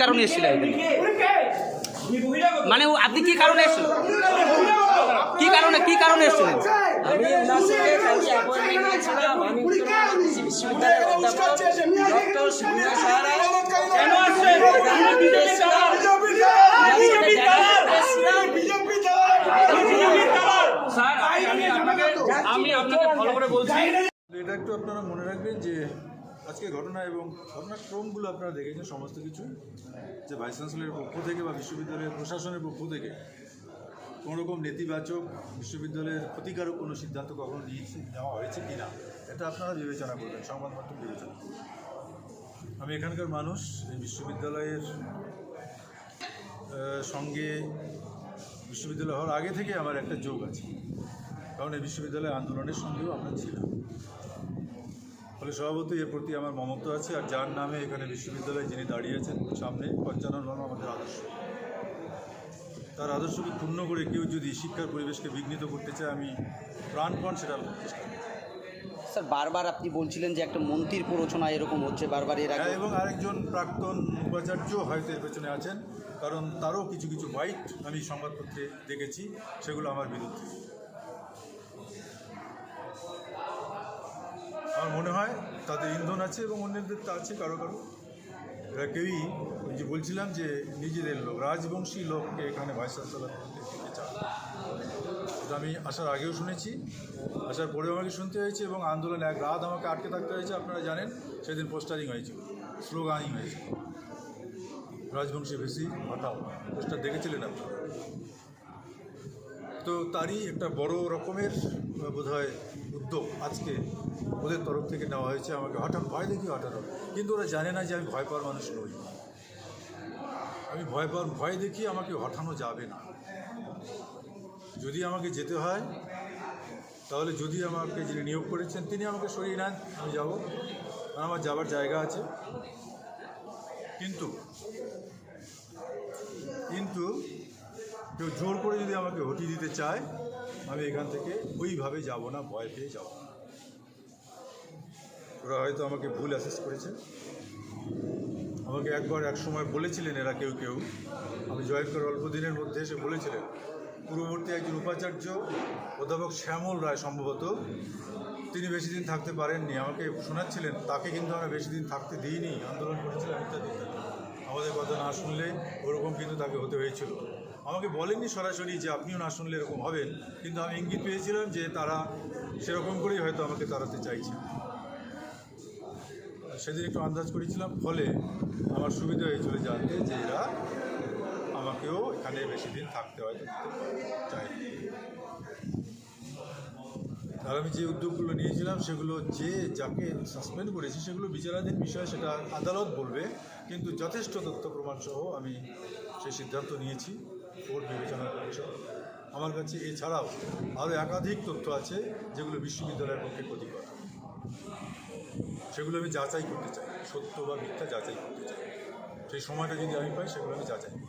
কারণে এসেছিলেন মানে ও- আপনি কি কারণে এসেছিলেন কি কারণে কি কারণে এসেছিলেন আমি আপনাকে ফলো করে বলছি। এটা একটু আপনারা মনে রাখবেন যে আজকে ঘটনা এবং ঘটনার ক্রমগুলো আপনারা দেখেছেন, সমস্ত কিছু। যে ভাইস চ্যান্সেলরের পক্ষ থেকে বা বিশ্ববিদ্যালয়ের প্রশাসনের পক্ষ থেকে কোনো রকম নেতিবাচক বিশ্ববিদ্যালয়ের ক্ষতিকারক কোনো সিদ্ধান্ত কখনো নিয়েছে, নেওয়া হয়েছে কি না এটা আপনারা বিবেচনা করবেন সংবাদ মাধ্যম বিবেচনা করবেন। আমি এখানকার মানুষ, এই বিশ্ববিদ্যালয়ের সঙ্গে বিশ্ববিদ্যালয় হওয়ার আগে থেকে আমার একটা যোগ আছে। কারণ এই বিশ্ববিদ্যালয় আন্দোলনের সঙ্গেও আমরা ছিলাম। ফলে স্বভাবতই এর প্রতি আমার মমত্ব আছে আর যার নামে এখানে বিশ্ববিদ্যালয়ে যিনি দাঁড়িয়েছেন সামনে পঞ্চানন বর্মা আমাদের আদর্শ। তার আদর্শকে ক্ষুণ্ণ করে কেউ যদি শিক্ষার পরিবেশকে বিঘ্নিত করতে চায় আমি প্রাণপণ সেটা চেষ্টা করি স্যার বারবার আপনি বলছিলেন যে একটা মন্ত্রীর প্ররোচনা এরকম হচ্ছে বারবার এর আগে। হ্যাঁ, এবং আরেকজন প্রাক্তন উপাচার্য হয়তো এর পেছনে আছেন কারণ তারও কিছু কিছু হোয়াইট আমি সংবাদপত্রে দেখেছি সেগুলো আমার বিরুদ্ধে। মনে হয় তাদের ইন্ধন আছে এবং অন্যদের তা আছে কারও কারও। এরা কেউই যে বলছিলাম যে নিজেদের লোক, রাজবংশী লোককে এখানে ভাইস চ্যান্সেলর দিতে চান আমি আসার আগেও শুনেছি, আসার পরেও আমাকে শুনতে হয়েছে এবং আন্দোলনে এক রাত আমাকে আটকে থাকতে হয়েছে, আপনারা জানেন, সেদিন পোস্টারিং হয়েছিল স্লোগানিং হয়েছিল। রাজবংশী বেশি হটাও পোস্টার দেখেছিলেন আপনারা? তো তারই একটা বড় রকমের বোধহয় উদ্যোগ আজকে ওদের তরফ থেকে নেওয়া হয়েছে। আমাকে হঠাৎ ভয় দেখি, হঠাৎ কিন্তু ওরা জানে না যে আমি ভয় পাওয়ার মানুষ নই। আমি ভয় পাওয়ার, ভয় দেখি আমাকে হঠানো যাবে না। যদি আমাকে যেতে হয়, তাহলে যদি আমাকে যিনি নিয়োগ করেছেন, তিনি আমাকে সরিয়ে নেন, আমি যাব। আমার যাবার জায়গা আছে। কিন্তু কিন্তু কেউ জোর করে যদি আমাকে হটিয়ে দিতে চায়, আমি এখান থেকে ওইভাবে যাব না, ভয় পেয়ে যাব না। ওরা হয়তো আমাকে ভুল অ্যাসেস করেছে। আমাকে একবার এক সময় বলেছিলেন এরা কেউ কেউ। আমি জয়েন করার অল্প দিনের মধ্যে এসে বলেছিলেন। পূর্ববর্তী একজন উপাচার্য অধ্যাপক শ্যামল রায় সম্ভবত, তিনি বেশি দিন থাকতে পারেননি। আমাকে শোনাচ্ছিলেন, তাকে কিন্তু আমরা বেশি দিন থাকতে দিইনি। আন্দোলন করেছিলাম ইত্যাদি। আমাদের কথা না শুনলে ওরকম কিন্তু তাকে হতে হয়েছিল। আমাকে বলেননি সরাসরি যে আপনিও না শুনলে এরকম হবেন কিন্তু আমি ইঙ্গিত পেয়েছিলাম যে তারা সেরকম করেই হয়তো আমাকে তাড়াতে চাইছে। সেদিন একটু আন্দাজ করেছিলাম, ফলে আমার সুবিধা হয়েছিল জানতে যে এরা আমাকেও এখানে বেশি দিন থাকতে হয়তো চাই আর আমি যে উদ্যোগগুলো নিয়েছিলাম, সেগুলো যে যাকে সাসপেন্ড করেছি, সেগুলো বিচারাধীন বিষয়, সেটা আদালত বলবে, কিন্তু যথেষ্ট তথ্য প্রমাণ সহ আমি সেই সিদ্ধান্ত নিয়েছি। কোর্ট বিবেচনা করেছে। আমার কাছে এছাড়াও আরও একাধিক তথ্য আছে যেগুলো বিশ্ববিদ্যালয়ের পক্ষে ক্ষতিকর। সেগুলো আমি যাচাই করতে চাই। সত্য বা মিথ্যা যাচাই করতে চাই। সেই সময়টা যদি আমি পাই, সেগুলো আমি যাচাই করব।